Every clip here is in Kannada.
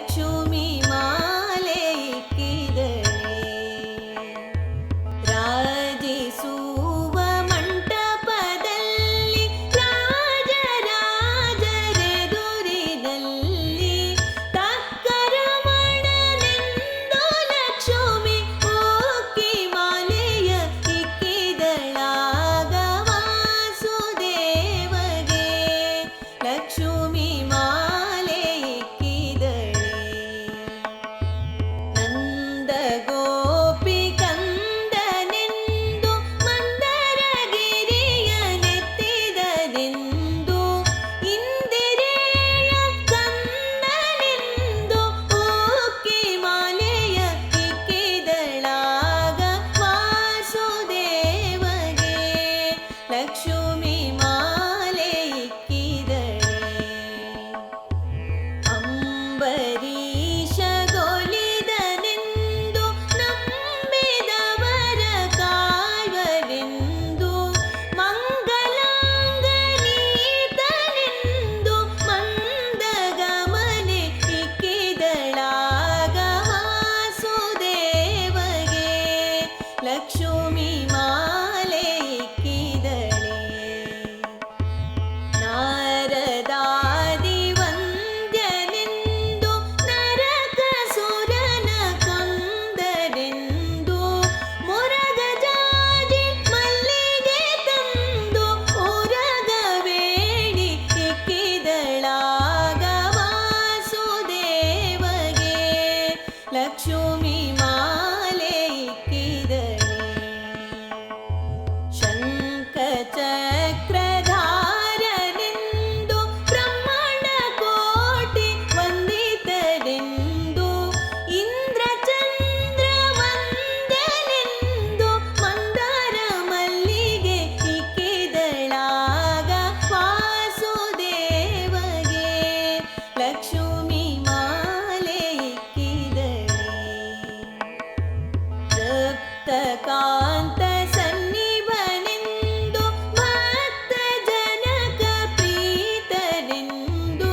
at you. ಕಾಂತ ಸನ್ನಿಭನೆಂದು ಭಕ್ತ ಜನಕ ಪ್ರೀತನೆಂದು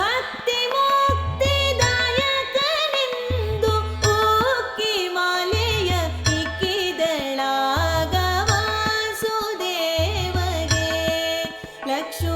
ಭಕ್ತಿ ಮುಕ್ತಿದಾಯಕನೆಂದು ಓಕಿ ಮಾಲೆಯ ಇಕ್ಕಿದಳಾಗ ವಾಸುದೇವಗೆ ಲಕ್ಷ್ಮ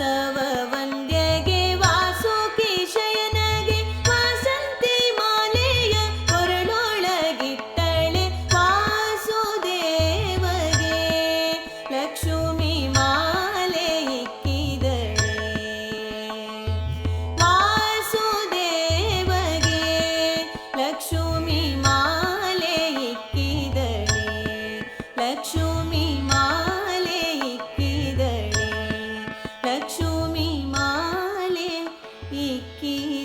serve ഇക്കി